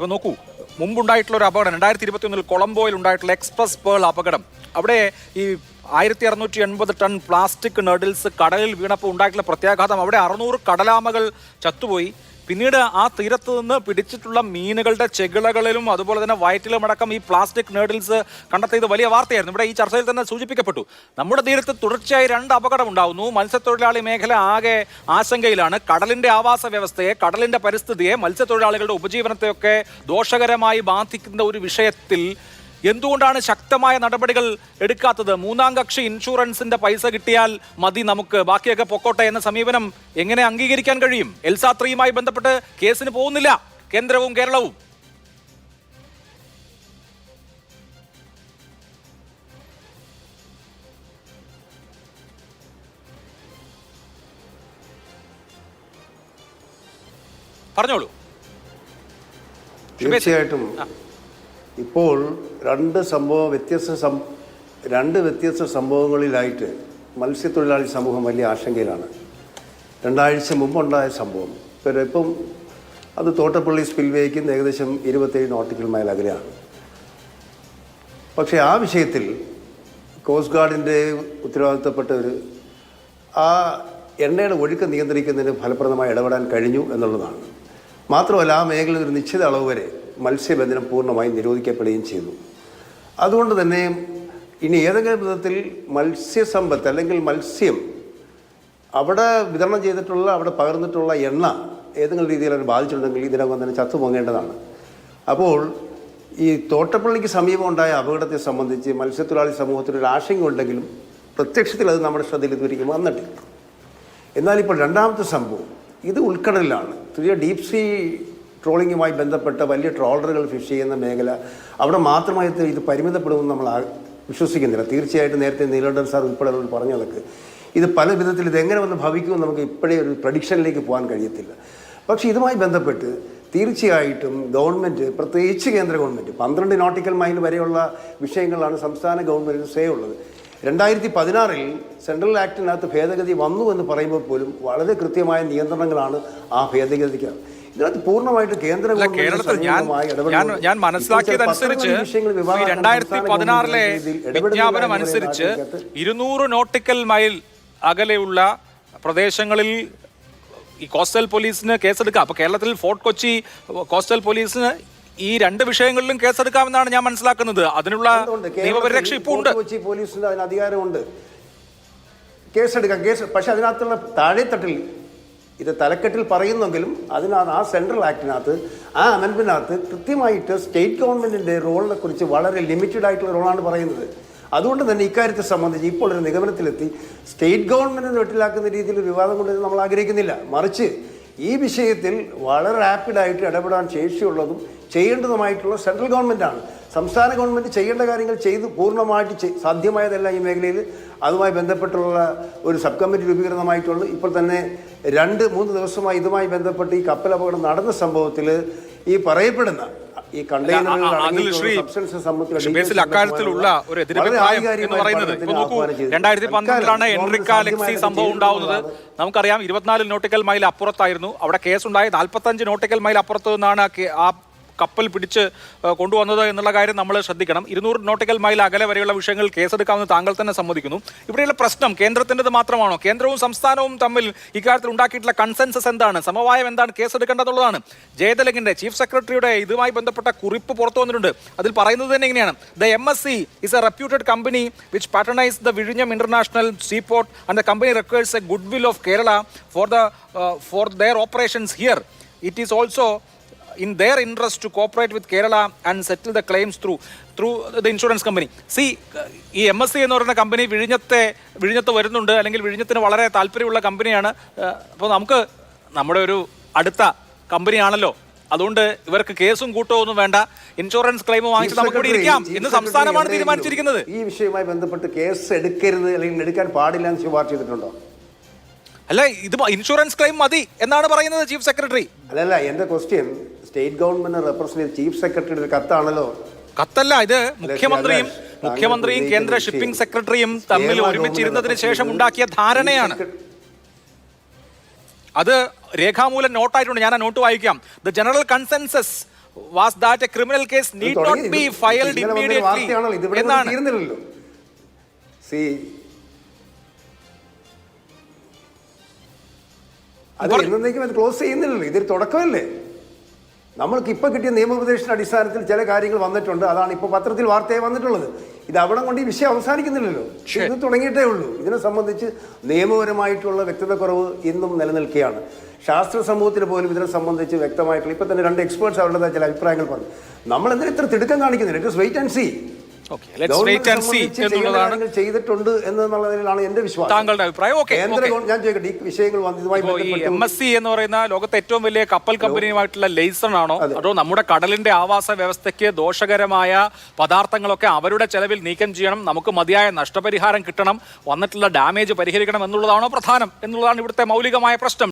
ഇപ്പൊ നോക്കൂ മുമ്പുണ്ടായിട്ടുള്ള ഒരു അപകടം രണ്ടായിരത്തി ഇരുപത്തി ഒന്നിൽ കൊളംബോയിൽ ഉണ്ടായിട്ടുള്ള എക്സ്പ്രസ് പേൾ അപകടം. അവിടെ ഈ ആയിരത്തി അറുന്നൂറ്റി എൺപത് ടൺ പ്ലാസ്റ്റിക് നഡിൽസ് കടലിൽ വീണപ്പോൾ ഉണ്ടായിട്ടുള്ള പ്രത്യാഘാതം. അവിടെ അറുന്നൂറ് കടലാമകൾ ചത്തുപോയി. പിന്നീട് ആ തീരത്ത് നിന്ന് പിടിച്ചിട്ടുള്ള മീനുകളുടെ ചെകിളകളിലും അതുപോലെ തന്നെ വയറ്റിലും അടക്കം ഈ പ്ലാസ്റ്റിക് നേഡിൽസ് കണ്ടെത്തിയത് വലിയ വാർത്തയായിരുന്നു. ഇവിടെ ഈ ചർച്ചയിൽ തന്നെ സൂചിപ്പിക്കപ്പെട്ടു. നമ്മുടെ തീരത്ത് തുടർച്ചയായി രണ്ട് അപകടം ഉണ്ടാകുന്നു മത്സ്യത്തൊഴിലാളി മേഖല ആകെ ആശങ്കയിലാണ്. കടലിന്റെ ആവാസ വ്യവസ്ഥയെ കടലിന്റെ പരിസ്ഥിതിയെ മത്സ്യത്തൊഴിലാളികളുടെ ഉപജീവനത്തെയൊക്കെ ദോഷകരമായി ബാധിക്കുന്ന ഒരു വിഷയത്തിൽ എന്തുകൊണ്ടാണ് ശക്തമായ നടപടികൾ എടുക്കാത്തത്? മൂന്നാം കക്ഷി ഇൻഷുറൻസിന്റെ പൈസ കിട്ടിയാൽ മതി നമുക്ക്. ബാക്കിയൊക്കെ പൊക്കോട്ടെ എന്ന സമീപനം എങ്ങനെ അംഗീകരിക്കാൻ കഴിയും? എൽസാത്രിയുമായി ബന്ധപ്പെട്ട് കേസിന് പോകുന്നില്ല. കേന്ദ്രവും കേരളവും. പറഞ്ഞോളൂ. തീർച്ചയായിട്ടും ഇപ്പോൾ രണ്ട് സംഭവം വ്യത്യസ്ത സം രണ്ട് വ്യത്യസ്ത സംഭവങ്ങളിലായിട്ട് മത്സ്യത്തൊഴിലാളി സമൂഹം വലിയ ആശങ്കയിലാണ്. രണ്ടാഴ്ച മുമ്പുണ്ടായ സംഭവം. പിന്നെ ഇപ്പം അത് തോട്ടപ്പള്ളി സ്പിൽവേക്കും ഏകദേശം ഇരുപത്തേഴ് നോട്ടിക്കൽ മൈൽ അകലെയാണ്. പക്ഷേ ആ വിഷയത്തിൽ കോസ്റ്റ് ഗാർഡിന്റെ ഒരു ആ എണ്ണയുടെ ഒഴുക്ക് നിയന്ത്രിക്കുന്നതിന് ഫലപ്രദമായി ഇടപെടാൻ കഴിഞ്ഞു എന്നുള്ളതാണ്. മാത്രമല്ല ആ മേഖലയിൽ ഒരു നിശ്ചിത അളവ് വരെ മത്സ്യബന്ധനം പൂർണമായും നിരോധിക്കപ്പെടുകയും ചെയ്തു. അതുകൊണ്ട് തന്നെ ഇനി ഏതെങ്കിലും വിധത്തിൽ മത്സ്യസമ്പത്ത് അല്ലെങ്കിൽ മത്സ്യം അവിടെ വിതരണം ചെയ്തിട്ടുള്ള അവിടെ പകർന്നിട്ടുള്ള എണ്ണ ഏതെങ്കിലും രീതിയിൽ അവർ ബാധിച്ചിട്ടുണ്ടെങ്കിൽ ഇതിനകം തന്നെ ചത്തു അപ്പോൾ ഈ തോട്ടപ്പള്ളിക്ക് സമീപം ഉണ്ടായ അപകടത്തെ സംബന്ധിച്ച് മത്സ്യത്തൊഴിലാളി സമൂഹത്തിനൊരു ആശങ്ക ഉണ്ടെങ്കിലും പ്രത്യക്ഷത്തിൽ അത് നമ്മുടെ ശ്രദ്ധയിൽ ഇതുവരെയും വന്നിട്ടില്ല. എന്നാൽ ഇപ്പോൾ രണ്ടാമത്തെ സംഭവം ഇത് ഉൾക്കടലിലാണ്. പുതിയ ഡീപ് സീ ട്രോളിങ്ങുമായി ബന്ധപ്പെട്ട വലിയ ട്രോളറുകൾ ഫിഷ് ചെയ്യുന്ന മേഖല അവിടെ മാത്രമായി ഇത് പരിമിതപ്പെടുമെന്ന് നമ്മൾ വിശ്വസിക്കുന്നില്ല. തീർച്ചയായിട്ടും നേരത്തെ നീലണ്ടൻ സാർ ഉൾപ്പെടെ പറഞ്ഞതൊക്കെ ഇത് പല വിധത്തിൽ ഇത് എങ്ങനെ വന്ന് ഭവിക്കുമെന്ന് നമുക്ക് ഇപ്പോഴേ ഒരു പ്രഡിക്ഷനിലേക്ക് പോകാൻ കഴിയത്തില്ല. പക്ഷേ ഇതുമായി ബന്ധപ്പെട്ട് തീർച്ചയായിട്ടും ഗവൺമെന്റ് പ്രത്യേകിച്ച് കേന്ദ്ര ഗവൺമെന്റ് പന്ത്രണ്ട് നോട്ടിക്കൽ മൈൽ വരെയുള്ള വിഷയങ്ങളാണ് സംസ്ഥാന ഗവൺമെന്റ് സേ ഉള്ളത്. രണ്ടായിരത്തി പതിനാറിൽ സെൻട്രൽ ആക്ടിനകത്ത് ഭേദഗതി വന്നു എന്ന് പറയുമ്പോൾ പോലും വളരെ കൃത്യമായ നിയന്ത്രണങ്ങളാണ് ആ ഭേദഗതിക്ക് ഇതിനകത്ത് പൂർണമായിട്ട് കേന്ദ്ര കേരളത്തിൽ ഞാൻ ഞാൻ മനസ്സിലാക്കിയതനുസരിച്ച് രണ്ടായിരത്തി പതിനാറിലെ വിജ്ഞാപനം അനുസരിച്ച് ഇരുന്നൂറ് നോട്ടിക്കൽ മൈൽ അകലെയുള്ള പ്രദേശങ്ങളിൽ ഈ കോസ്റ്റൽ പോലീസിന് കേസെടുക്കാം. അപ്പൊ കേരളത്തിൽ ഫോർട്ട് കൊച്ചി കോസ്റ്റൽ പോലീസിന് ഈ രണ്ട് വിഷയങ്ങളിലും കേസെടുക്കാമെന്നാണ് ഞാൻ മനസ്സിലാക്കുന്നത്. അതിനുള്ള നിയമപരിരക്ഷ ഇപ്പോൾ ഉണ്ട്. കൊച്ചി പോലീസിന് അതിന് അധികാരമുണ്ട്. കേസെടുക്കാം. കേസ് പക്ഷെ അതിനകത്തുള്ള താഴെത്തട്ടിൽ ഇത് തലക്കെട്ടിൽ പറയുന്നെങ്കിലും അതിനകത്ത് ആ സെൻട്രൽ ആക്ടിനകത്ത് ആ അമെൻമെന്റിനകത്ത് കൃത്യമായിട്ട് സ്റ്റേറ്റ് ഗവൺമെന്റിന്റെ റോളിനെ കുറിച്ച് വളരെ ലിമിറ്റഡ് ആയിട്ടുള്ള റോളാണ് പറയുന്നത്. അതുകൊണ്ട് തന്നെ ഇക്കാര്യത്തെ സംബന്ധിച്ച് ഇപ്പോൾ ഒരു നിഗമനത്തിലെത്തി സ്റ്റേറ്റ് ഗവൺമെന്റിനെ വെട്ടിലാക്കുന്ന രീതിയിൽ വിവാദം കൊണ്ടുവരുന്നത് നമ്മൾ ആഗ്രഹിക്കുന്നില്ല. മറിച്ച് ഈ വിഷയത്തിൽ വളരെ റാപ്പിഡായിട്ട് ഇടപെടാൻ ശേഷിയുള്ളതും ചെയ്യേണ്ടതുമായിട്ടുള്ള സെൻട്രൽ ഗവൺമെന്റാണ് സംസ്ഥാന ഗവൺമെന്റ് ചെയ്യേണ്ട കാര്യങ്ങൾ ചെയ്ത് പൂർണമായിട്ട് സാധ്യമായതല്ല ഈ മേഖലയിൽ. അതുമായി ബന്ധപ്പെട്ടുള്ള ഒരു സബ് കമ്മിറ്റി രൂപീകൃതമായിട്ടുള്ളൂ ഇപ്പോൾ തന്നെ രണ്ട് മൂന്ന് ദിവസമായി ഇതുമായി ബന്ധപ്പെട്ട് ഈ കപ്പൽ അപകടം നടന്ന സംഭവത്തിൽ ഈ പറയപ്പെടുന്ന ഈ അക്കാര്യത്തിലുള്ള ഒരു എതിരഭിപ്രായം എന്ന് പറയുന്നത് നോക്കൂ. രണ്ടായിരത്തി പന്ത്രണ്ടിലാണ് എൻറിക്ക സംഭവം ഉണ്ടാവുന്നത്. നമുക്കറിയാം ഇരുപത്തിനാല് നോട്ടിക്കൽ മൈൽ അപ്പുറത്തായിരുന്നു. അവിടെ കേസുണ്ടായി നാൽപ്പത്തഞ്ച് നോട്ടിക്കൽ മൈൽ അപ്പുറത്ത് നിന്നാണ് ആ കപ്പൽ പിടിച്ച് കൊണ്ടുവന്നത് എന്നുള്ള കാര്യം നമ്മൾ ശ്രദ്ധിക്കണം. ഇരുന്നൂറ് നോട്ടിക്കൽ മൈൽ അകലെ വരെയുള്ള വിഷയങ്ങൾ കേസെടുക്കാമെന്ന് താങ്കൾ തന്നെ സമ്മതിക്കുന്നു. ഇവിടെയുള്ള പ്രശ്നം കേന്ദ്രത്തിന്റെത് മാത്രമാണോ? കേന്ദ്രവും സംസ്ഥാനവും തമ്മിൽ ഇക്കാര്യത്തിൽ ഉണ്ടാക്കിയിട്ടുള്ള കൺസെൻസസ് എന്താണ്? സമവായം എന്താണ്? കേസെടുക്കേണ്ടതുള്ളതാണ്. ജയതിലകിന്റെ ചീഫ് സെക്രട്ടറിയുടെ ഇതുമായി ബന്ധപ്പെട്ട കുറിപ്പ് പുറത്തു വന്നിട്ടുണ്ട്. അതിൽ പറയുന്നത് തന്നെ ഇങ്ങനെയാണ്. The M S C is a reputed company which patronise the വിഴിഞ്ഞം international seaport and the company requires a good will of Kerala for the for their operations here it is also in their interest to cooperate with Kerala and settle the claims through through the insurance company C E M S C എന്ന് പറയുന്ന company വിഴിഞ്ഞത്തെ വിഴിഞ്ഞത്ത് വരുന്നുണ്ട് അല്ലെങ്കിൽ വിഴിഞ്ഞത്തിന് വളരെ താല്പര്യമുള്ള കമ്പനിയാണ് അപ്പോൾ നമുക്ക് നമ്മുടെ ഒരു അടുത്ത കമ്പനിയാണല്ലോ അതുകൊണ്ട് ഇവർക്ക് കേസും കൂട്ടോ ഒന്നും വേണ്ട. ഇൻഷുറൻസ് ക്ലെയിം വാങ്ങിച്ച് നമുക്ക് ഇവിടെ ഇരിക്കാം. സെക്രട്ടറി സംസ്ഥാനമാണ് തീരുമാനിച്ചിരിക്കുന്നത്. ഈ വിഷയവുമായി ബന്ധപ്പെട്ട് കേസ് എടുക്കരുത് അല്ലെങ്കിൽ എടുക്കാൻ പാടില്ല എന്ന് ശുപാർശ ചെയ്തിട്ടുണ്ടോ? അല്ല ഇത് ഇൻഷുറൻസ് ക്ലെയിം മതി എന്നാണ് പറയുന്നത് ചീഫ് സെക്രട്ടറി. അല്ലല്ല എന്റെ question state government represent chief സെക്രട്ടറിയുടെ കത്താണല്ലോ. കത്തല്ല ഇത് മുഖ്യമന്ത്രിയും മുഖ്യമന്ത്രിയും കേന്ദ്ര ഷിപ്പിംഗ് സെക്രട്ടറിയും തമ്മിൽ ഒരുമിച്ചിരുന്നതിന് ശേഷം ഉണ്ടാക്കിയ ധാരണയാണ്. അത് രേഖാമൂലം നോട്ടായിട്ടുണ്ട് ഞാൻ ആ നോട്ട് വായിക്കാം the general consensus was that a criminal case need not be filed immediately എന്നാണ്. സി അത്. എന്നേക്കും അത് ക്ലോസ് ചെയ്യുന്നില്ലല്ലോ. ഇതൊരു തുടക്കമല്ലേ? നമ്മൾക്ക് ഇപ്പൊ കിട്ടിയ നിയമോപദേശത്തിന്റെ അടിസ്ഥാനത്തിൽ ചില കാര്യങ്ങൾ വന്നിട്ടുണ്ട്. അതാണ് ഇപ്പൊ പത്രത്തിൽ വാർത്തയായി വന്നിട്ടുള്ളത്. ഇത് അവിടെ കൊണ്ട് ഈ വിഷയം അവസാനിക്കുന്നില്ലല്ലോ. ഇത് തുടങ്ങിയിട്ടേ ഉള്ളൂ. ഇതിനെ സംബന്ധിച്ച് നിയമപരമായിട്ടുള്ള വ്യക്തത കുറവ് ഇന്നും നിലനിൽക്കുകയാണ്. ശാസ്ത്ര സമൂഹത്തിന് പോലും ഇതിനെ സംബന്ധിച്ച് വ്യക്തമായിട്ടുള്ള ഇപ്പൊ തന്നെ രണ്ട് എക്സ്പേർട്സ് അവരുടെ ചില അഭിപ്രായങ്ങൾ പറഞ്ഞു. നമ്മൾ എന്തിനാ ഇത്ര തിടുക്കം കാണിക്കുന്നില്ല? ഇറ്റ് വെയിറ്റ് ആൻഡ് സി ചെയ്തിട്ടുണ്ട് എന്നുള്ളതിലാണ് എന്റെ വിശ്വാസം. താങ്കളുടെ അഭിപ്രായം. കേന്ദ്ര ഞാൻ ചോദിക്കട്ടെ ഈ വിഷയങ്ങൾ എം എസ് സി എന്ന് പറയുന്ന ലോകത്തെ ഏറ്റവും വലിയ കപ്പൽ കമ്പനിയുമായിട്ടുള്ള ലൈസൺ ആണോ? അതോ നമ്മുടെ കടലിന്റെ ആവാസ വ്യവസ്ഥയ്ക്ക് ദോഷകരമായ പദാർത്ഥങ്ങളൊക്കെ അവരുടെ ചെലവിൽ നീക്കം ചെയ്യണം നമുക്ക് മതിയായ നഷ്ടപരിഹാരം കിട്ടണം വന്നിട്ടുള്ള ഡാമേജ് പരിഹരിക്കണം എന്നുള്ളതാണോ പ്രധാനം എന്നുള്ളതാണ് ഇവിടുത്തെ മൗലികമായ പ്രശ്നം.